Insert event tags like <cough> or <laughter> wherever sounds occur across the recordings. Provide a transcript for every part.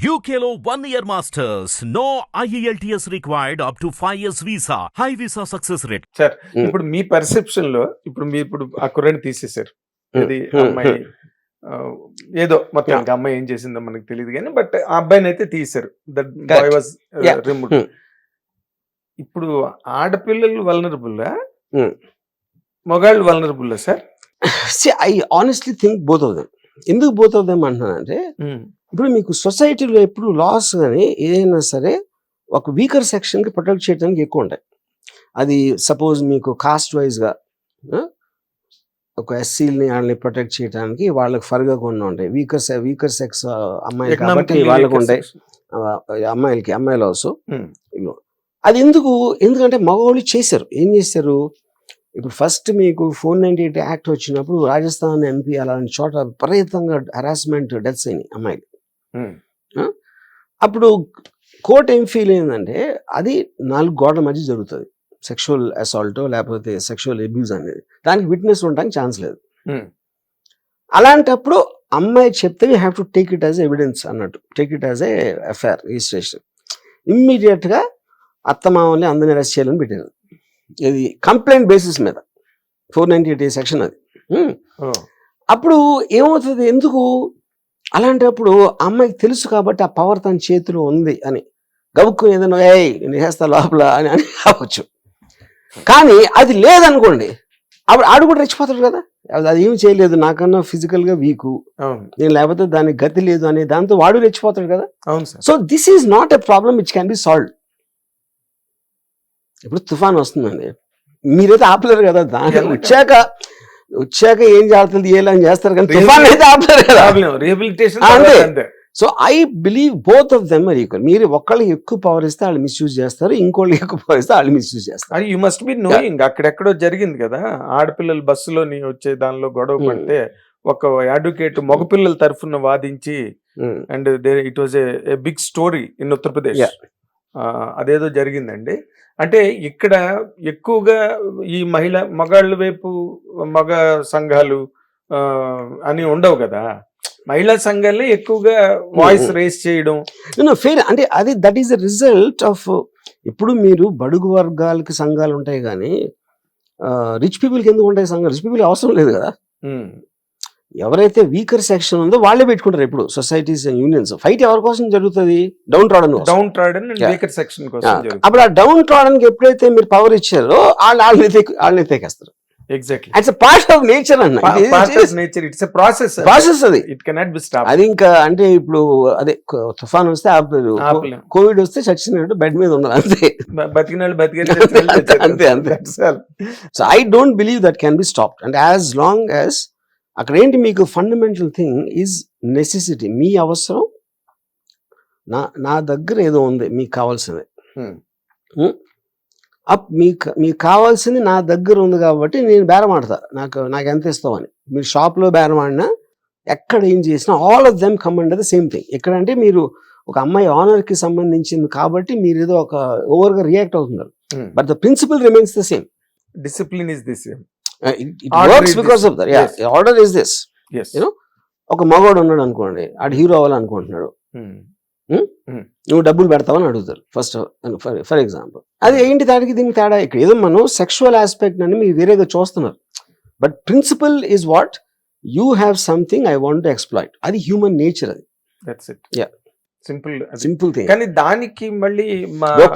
One year masters. No E IELTS required up to 5 years visa. High visa success rate. Sir Hmm. ఇప్పుడు మీ పర్సెప్షన్లో ఇప్పుడు మీరు ఇప్పుడు ఆ కుర్రని తీసేశారు ఇది Hmm. అమ్మాయి ఆ, ఏదో మొత్తం అమ్మాయి ఏం చేసిందో మనకు తెలియదు కానీ బట్ ఆ అబ్బాయిని అయితే తీశారు that boy. Was Yeah. Remove Hmm. ఇప్పుడు ఆడపిల్లలు వలనరబుల్ Hmm. మగాళ్ళు vulnerable sir see I honestly think both of them ఎందుకు బోత్ ఆఫ్ దెమ్ అంటున్నానంటే ఇప్పుడు మీకు సొసైటీలో ఎప్పుడు లాస్ కానీ ఏదైనా సరే ఒక వీకర్ సెక్షన్కి ప్రొటెక్ట్ చేయడానికి ఎక్కువ ఉంటాయి. అది సపోజ్ మీకు కాస్ట్ వైజ్గా ఒక ఎస్సీలని వాళ్ళని ప్రొటెక్ట్ చేయడానికి వాళ్ళకి ఫర్గా కొన్ని ఉంటాయి. వీకర్ వీకర్ సెక్స్ అమ్మాయిలు కాబట్టి వాళ్ళకు ఉంటాయి. అమ్మాయిలకి అమ్మాయిలు Hmm. అది ఎందుకు ఎందుకంటే మగవాళ్ళు చేశారు. ఏం చేశారు? ఇప్పుడు ఫస్ట్ మీకు ఫోర్ నైన్టీ ఎయిట్ యాక్ట్ వచ్చినప్పుడు రాజస్థాన్ ఎంపీ అలాంటి చోట విపరీతంగా హరాస్మెంట్ డెత్స్ అయినాయి అమ్మాయిలు. అప్పుడు కోర్ట్ ఏం ఫీల్ అయిందంటే అది నాలుగు గోడల మధ్య జరుగుతుంది. సెక్షువల్ అసాల్ట్ లేకపోతే సెక్షువల్ అబ్యూస్ అనేది. దానికి విట్నెస్ ఉండడానికి ఛాన్స్ లేదు. అలాంటప్పుడు అమ్మాయి చెప్తే we have to take it as evidence అన్నట్టు. Take it as a FIR registration. ఇమ్మీడియట్గా అత్తమామల్ని అందరిని అరెస్ట్ చేయాలని పెట్టారు ఇది కంప్లైంట్ బేసిస్ మీద. ఫోర్ నైన్టీ ఎయిట్ సెక్షన్ అది. అప్పుడు ఏమవుతుంది? ఎందుకు అలాంటప్పుడు అమ్మాయికి తెలుసు కాబట్టి ఆ పవర్ తన చేతిలో ఉంది అని. గబుక్కు ఏదైనా ఏయ్ నేను చేస్తా లోపల అని అని కావచ్చు కానీ అది లేదనుకోండి అప్పుడు ఆడు కూడా రెచ్చిపోతాడు కదా. అది అది ఏం చేయలేదు. నాకన్నా physical గా వీకు నేను లేకపోతే దానికి గతి లేదు అనే దాంతో వాడు రెచ్చిపోతాడు కదా. అవును sir. So this is not a problem which can be solve ఇప్పుడు తుఫాన్ వస్తుందండి. మీరైతే ఆపలేరు కదా దాని? వచ్చాక వచ్చాక ఏం జాగ్రత్తలు తీయాలని చేస్తారు కానీ తుఫాన్ అయితే కదా. రీహబిలిటేషన్ అంతే. So I believe both of them are equal మీరు ఒక్కళ్ళకి ఎక్కువ పవర్ ఇస్తే వాళ్ళు మిస్యూజ్ చేస్తారు ఇంకోళ్ళకి ఎక్కువ పవర్ ఇస్తే వాళ్ళు మిస్యూజ్ చేస్తారు. యూ మస్ట్ బి నోయింగ్ అక్కడెక్కడో జరిగింది కదా. ఆడపిల్లలు బస్సులోని వచ్చే దానిలో గొడవ Hmm. పడితే ఒక అడ్వకేట్ మగపిల్లల తరఫున వాదించి and it was a big story in Uttar Pradesh అదేదో జరిగిందండి. అంటే ఇక్కడ ఎక్కువగా ఈ మహిళ మగాళ్ళ వైపు మగ సంఘాలు అని ఉండవు కదా. మహిళా సంఘాలే ఎక్కువగా వాయిస్. రేస్ చేయడం. ఫెయిర్ అంటే అది that is the result of ఇప్పుడు మీరు బడుగు వర్గాలకి సంఘాలు ఉంటాయి కానీ రిచ్ పీపుల్కి ఎందుకు ఉంటాయి సంఘాలు? రిచ్ పీపుల్ అవసరం లేదు కదా. ఎవరైతే వీకర్ సెక్షన్ ఉందో వాళ్ళే పెట్టుకుంటారు ఎప్పుడు సొసైటీస్ అండ్ యూనియన్స్ ఫైట్ ఎవరి కోసం జరుగుతుంది? Down trodden down trodden. Weaker section కోసం అప్పుడు ఆ డౌన్ ట్రాడన్ ఎప్పుడైతే మీరు పవర్ ఇచ్చారో వాళ్ళు వాళ్ళని వాళ్ళని ఎత్తేకేస్తారు exactly it's part of nature అన్న. Nature it's a process process అది. ఇట్ కెనాట్ బి స్టాప్ అది ఇంకా అంటే ఇప్పుడు అదే తుఫాన్ వస్తే ఆపలేదు ఆపలేం. కోవిడ్ వస్తే చచ్చినట్టు బెడ్ మీద ఉన్నారు అంతే. బతికినాళ్ళు <laughs> అంతే, అంతే, అంతే. So I don't believe that can be stopped and as long as అక్కడ ఏంటి మీకు ఫండమెంటల్ థింగ్ ఈజ్ నెసెసిటీ మీ అవసరం నా నా దగ్గర ఏదో ఉంది మీకు కావాల్సింది Hmm. Hmm? అప్ మీకు మీకు కావాల్సింది నా దగ్గర ఉంది కాబట్టి నేను బేరం ఆడతా. నాకు నాకు ఎంత ఇస్తామని మీరు షాప్లో బేరం ఆడినా ఎక్కడ ఏం చేసినా all of them come under the same thing ఎక్కడంటే మీరు ఒక అమ్మాయి honor కి సంబంధించింది కాబట్టి మీరు ఏదో ఒక ఓవర్గా రియాక్ట్ అవుతున్నారు. But the principle remains the same discipline is this it works because. Of that Yes. Order is this know? ఒక మగవాడు ఉన్నాడు అనుకోండి ఆడు హీరో అవ్వాలనుకుంటున్నాడు. నువ్వు డబ్బులు పెడతావని అడుగుతారు. ఫస్ట్ ఫర్ ఎగ్జాంపుల్ అది ఏంటి దానికి దీనికి తేడా? ఇక్కడ ఏదో మనం సెక్షువల్ ఆస్పెక్ట్ అని మీరు వేరేగా చూస్తున్నారు. But principle is what you have something I want to exploit అది హ్యూమన్ నేచర్ అది. That's it Yeah. Simple simple thing కానీ దానికి మళ్ళీ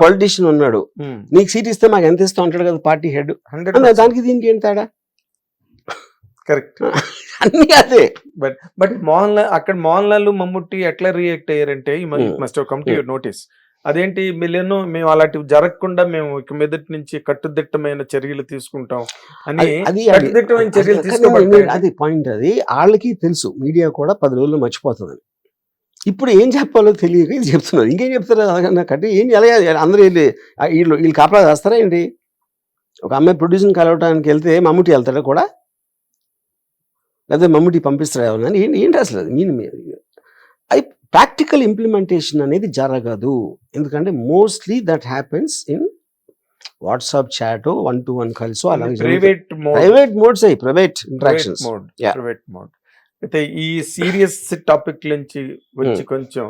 పొలిటీషియన్ ఉన్నాడు. నీకు సీట్ ఇస్తే మాకు ఎంత ఇస్తావు అంటాడు కదా పార్టీ హెడ్ హండ్రెడ్ దానికి దీనికి ఏంటి తేడా? కరెక్ట్ అన్ని అదే. బట్ బట్ మోహన్ లాల్ అక్కడ మోహన్ లాల్ మమ్ముట్టి ఎట్లా రియాక్ట్ అయ్యారంటే. Must come to your notice అదేంటి మిలియన్ మేము అలాంటివి జరగకుండా మేము ఇక మీదటి నుంచి కట్టుదిట్టమైన చర్యలు తీసుకుంటాం అని అది- కట్టుదిట్టమైన చర్యలు అది- తీసుకోబడతాయి. అది పాయింట్ అది. వాళ్ళకి తెలుసు. మీడియా కూడా పది రోజులు మర్చిపోతుందని. ఇప్పుడు ఏం చెప్పాలో తెలియక ఇది చెప్తున్నారు. ఇంకేం చెప్తారు? కట్టి ఏం ఎలా అందరూ వెళ్ళి వీళ్ళు వీళ్ళు కాపలా చేస్తారా ఏంటి? ఒక అమ్మాయి ప్రొడ్యూసర్ని కలవడానికి వెళ్తే మమ్ముటి వెళ్తాడా కూడా? లేదా మమ్ముటి పంపిస్తారా ఎవరన్నా? ఏంటి ఏంటి అసలు మీన్ అది ప్రాక్టికల్ ఇంప్లిమెంటేషన్ అనేది జరగదు. ఎందుకంటే mostly that happens in WhatsApp chat one to one కలిసి అలాగే ప్రైవేట్ మోడ్. ప్రైవేట్ మోడ్స్ అయ్యి ప్రైవేట్ ఇంట్రాక్షన్స్. Private mode. అయితే ఈ సీరియస్ టాపిక్ నుంచి వచ్చి కొంచెం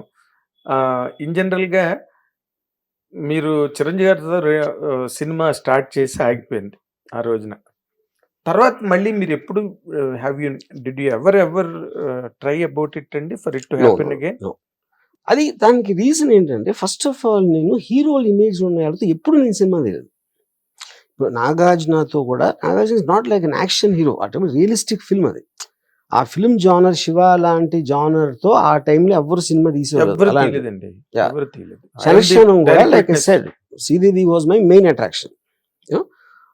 ఇన్ జనరల్గా మీరు చిరంజీవి గారితో సినిమా స్టార్ట్ చేసి ఆగిపోయింది ఆ రోజున. తర్వాత మళ్ళీ మీరు ఎప్పుడు have you did you ever ever try about it అండి? For it to happen again. అది దానికి రీజన్ ఏంటంటే ఫస్ట్ ఆఫ్ ఆల్ నేను హీరోల ఇమేజ్ ఉన్న వాళ్ళతో ఎప్పుడు నేను సినిమా తీయలేదు. ఇప్పుడు నాగార్జునతో కూడా Nagarjuna is not like an action hero అటు రియలిస్టిక్ ఫిల్మ్ అది. ఆ ఫిల్మ్ జానర్ శివ లాంటి జానర్తో ఆ టైంలో ఎవరు సినిమా తీసేవారు Sridevi was my main attraction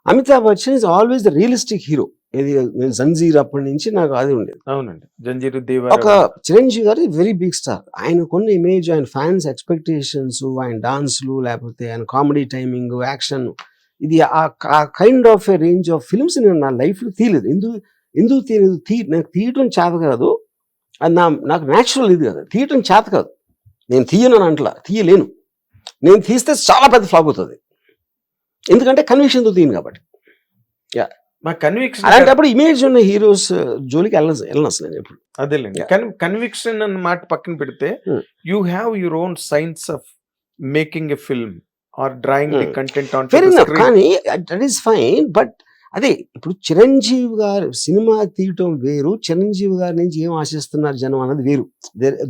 Amitabh Bachchan is always the realistic hero ఇది నేను జంజీర్ అప్పటి నుంచి నాకు అది ఉండేది. అవునండి. జంజీరు ఒక చిరంజీవి గారు వెరీ బిగ్ స్టార్ ఆయన కొన్ని ఇమేజ్ ఆయన ఫ్యాన్స్ ఎక్స్పెక్టేషన్స్ ఆయన డాన్స్లు లేకపోతే ఆయన కామెడీ టైమింగ్ యాక్షన్ ఇది ఆ kind of a range of films నేను నా లైఫ్లో తీయలేదు. ఎందుకు? ఎందుకు తీయలేదు? తీ నాకు తీయటం చేత కాదు. అది నా నాకు న్యాచురల్ ఇది కదా. తీయటం చేత కాదు. నేను తీయను అంటలా. తీయలేను. నేను తీస్తే చాలా పెద్ద ఫ్లాప్ అవుతుంది. ఎందుకంటే కన్విక్షన్తో తీయను కాబట్టి. మా కన్విక్షన్ అలాంటప్పుడు ఇమేజ్ ఉన్న హీరోస్ జోలికి వెళ్ళను వెళ్ళను అసలు నేను ఎప్పుడు. అదేలేండి. కానీ కన్విక్షన్ అన్న మాట పక్కన పెడితే. You have your own science of making a film or drawing. Content on కానీ దట్ ఈస్ ఫైన్ బట్ అదే ఇప్పుడు చిరంజీవి గారు సినిమా తీయటం వేరు. చిరంజీవి గారి నుంచి ఏం ఆశిస్తున్నారు జనం అన్నది వేరు.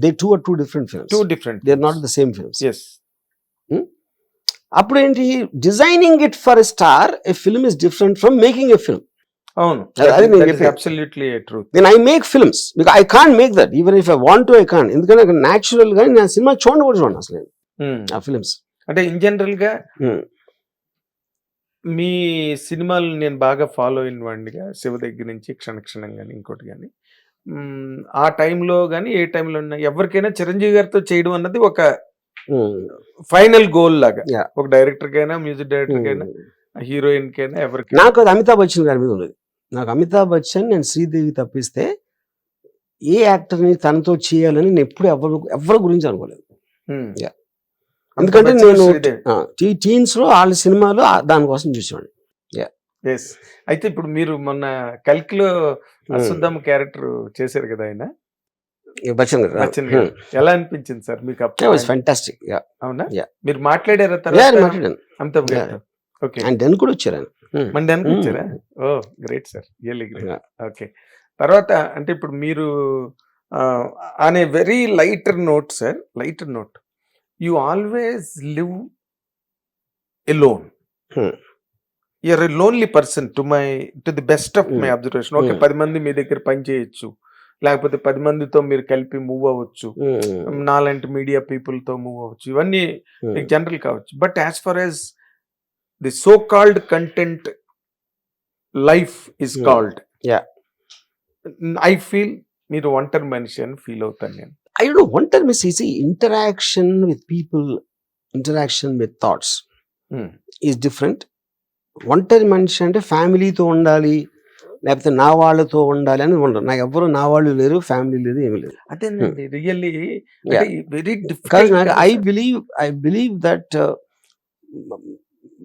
They two are two different two films different they are not the same films yes అప్పుడు ఏంటి designing it for a star a film is different from making a film అవును. నేను. Absolutely then I make films because I can't make that even if I want to I can't ఎందుకంటే న్యాచురల్గా నేను cinema చూడండి కూడా చూడండి అసలు నేను. ఆ ఫిల్మ్స్ అంటే ఇన్ జనరల్గా Hmm. మీ సినిమాలు నేను బాగా ఫాలో అయిన వాడినిగా శివ దగ్గర నుంచి క్షణక్షణం కానీ ఇంకోటి కానీ ఆ టైంలో కానీ ఏ టైంలో ఉన్నా ఎవరికైనా చిరంజీవి గారితో చేయడం అన్నది ఒక ఫైనల్ గోల్ లాగా. ఒక డైరెక్టర్ కైనా మ్యూజిక్ డైరెక్టర్ కైనా హీరోయిన్ కైనా ఎవరికి నాకు అది అమితాబ్ బచ్చన్ గారి మీద ఉండేది. నాకు అమితాబ్ బచ్చన్ నేను శ్రీదేవి తప్పిస్తే ఏ యాక్టర్ని తనతో చేయాలని నేను ఎప్పుడు ఎవరు ఎవరి గురించి అనుకోలేదు. ఎందుకంటే నేను టీన్స్లో వాళ్ళ సినిమాలో దానికోసం చూసేవాడిని. ఎస్ అయితే ఇప్పుడు మీరు మొన్న కల్కిలో అశ్వత్థామ క్యారెక్టర్ చేశారు కదా ఆయన? బచ్చన్ బచ్చన్ గారు గారు. ఎలా అనిపించింది సార్ మీకు ఫ్యాంటాస్టిక్ అవునా. మీరు మాట్లాడారా తర్వాత? మాట్లాడాను. అమితాబ్ గారితో. ఓకే అండ్ దెన్ కూడా వచ్చారు ఆయన. Hmm. మండే అనిపించారా ఓ great sir really great okay తర్వాత అంటే ఇప్పుడు మీరు అనే very lighter note sir lighter note you always live alone Hmm. You're a lonely person to my to the best of my Hmm. Observation okay Hmm. పది మంది మీ దగ్గర పని చేయొచ్చు లేకపోతే పది మందితో మీరు కలిపి మూవ్ అవ్వచ్చు Hmm. నాలాంటి మీడియా పీపుల్తో మూవ్ అవ్వచ్చు ఇవన్నీ Hmm. మీకు జనరల్ కావచ్చు but as far as the so called content life is Hmm. Called Yeah. I feel మీరు ఒంటరి మనిషి అని ఫీల్ అవుతాను నేను one term is easy. Interaction with people, interaction with thoughts Hmm. is different. ఒంటరి మనిషి అంటే ఫ్యామిలీతో ఉండాలి లేకపోతే నా వాళ్ళతో ఉండాలి అని ఉండదు నాకు ఎవరు నా వాళ్ళు లేరు ఫ్యామిలీ లేదు ఏమీ లేదు అదేనండి రియల్లీ Yeah. వెరీ నాకు I believe I believe that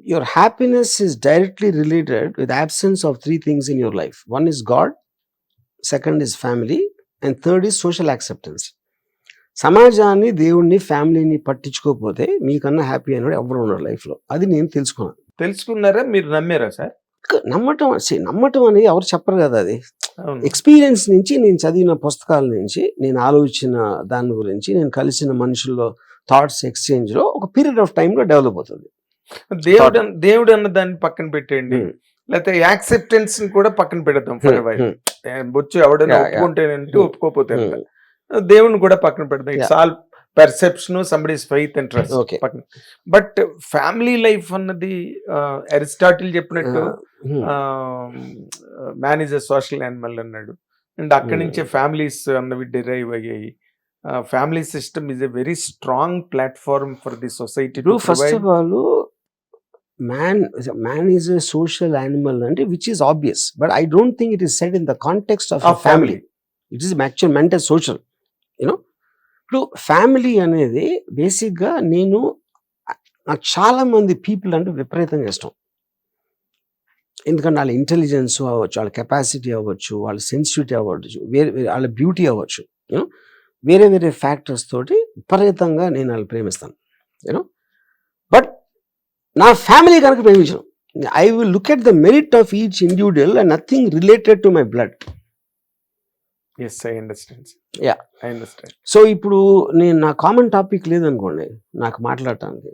your happiness is directly related with absence of three things in your life one is God second is family and third is social acceptance సమాజాన్ని దేవుణ్ణి ఫ్యామిలీని పట్టించుకోకపోతే మీకన్నా happy అనేవాడు ఎవరు ఉన్నారు లైఫ్లో. అది నేను తెలుసుకున్నాను. తెలుసుకున్నారా? మీరు నమ్మారా సార్? నమ్మటం నమ్మటం అనేది ఎవరు చెప్పరు కదా అది. ఎక్స్పీరియన్స్ నుంచి నేను చదివిన పుస్తకాల నుంచి నేను ఆలోచించిన దాని గురించి నేను కలిసిన మనుషుల్లో థాట్స్ ఎక్స్చేంజ్లో ఒక పీరియడ్ ఆఫ్ టైమ్లో డెవలప్ అవుతుంది. దేవుడు దేవుడు అన్న దాన్ని పక్కన పెట్టేయండి. Hmm. లేకపోతే యాక్సెప్టెన్స్ కూడా పక్కన పెడదాం ఫర్ hmm, బొచ్చు ఎవడైనా. ఒప్పుకుంటేనంటే. ఒప్పుకోపోతే. దేవుని కూడా పక్కన పెడదాం it's all perception somebody's faith and trust. పక్కన బట్ ఫ్యామిలీ లైఫ్ అన్నది అరిస్టాటిల్ చెప్పినట్టు. Man is a social animal అన్నాడు అండ్ అక్కడి. నుంచే ఫ్యామిలీస్ అన్నవి డిరైవ్ అయ్యాయి family system is a very strong platform for the society first of all man man is a social animal అంటే which is obvious but I don't think it is set in the context of Of family. Family it is actual mental social you know ఇప్పుడు family అనేది బేసిక్గా నేను నాకు చాలా మంది people అంటే విపరీతంగా ఇష్టం. ఎందుకంటే వాళ్ళ ఇంటెలిజెన్స్ అవ్వచ్చు వాళ్ళ కెపాసిటీ అవ్వచ్చు వాళ్ళ సెన్సిటివిటీ అవ్వచ్చు వేరే వేరే వాళ్ళ బ్యూటీ అవ్వచ్చు యూనో వేరే వేరే ఫ్యాక్టర్స్ తోటి విపరీతంగా నేను వాళ్ళు ప్రేమిస్తాను యూనో నా ఫ్యామిలీ కనుక ప్రేమించను I will look at the merit of each individual and nothing related to my blood yes I understand Yeah. I understand so ఇప్పుడు నేను నా కామన్ టాపిక్ లేదనుకోండి నాకు మాట్లాడటానికి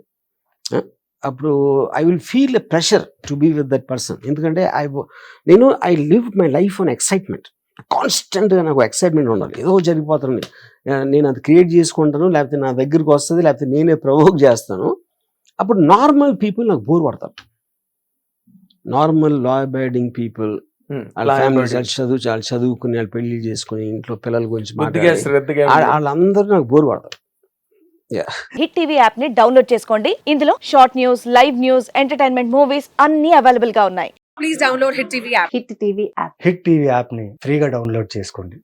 అప్పుడు I will feel a pressure to be with that person ఎందుకంటే I నేను I live my life on excitement కాన్స్టెంట్గా నాకు ఎక్సైట్మెంట్ ఉండాలి. ఏదో జరిగిపోతుంది. నేను అది క్రియేట్ చేసుకుంటాను లేకపోతే నా దగ్గరికి వస్తుంది లేకపోతే నేనే ప్రవోక్ చేస్తాను. అప్పుడు నార్మల్ పీపుల్ నాకు బోర్ పడతారు నార్మల్ లా అబైడింగ్ పీపుల్ వాళ్ళ చదువు చాలా చదువుకుని వాళ్ళు పెళ్ళి చేసుకుని ఇంట్లో పిల్లల గురించి వాళ్ళందరూ నాకు బోర్ పడతారు హిట్ టీవీ యాప్ని డౌన్లోడ్ చేసుకోండి. ఇందులో short news live news entertainment movies అన్ని అవైలబుల్గా ఉన్నాయి. Please download Hit TV app. Hit TV app hit TV యాప్ని ఫ్రీగా డౌన్లోడ్ చేసుకోండి.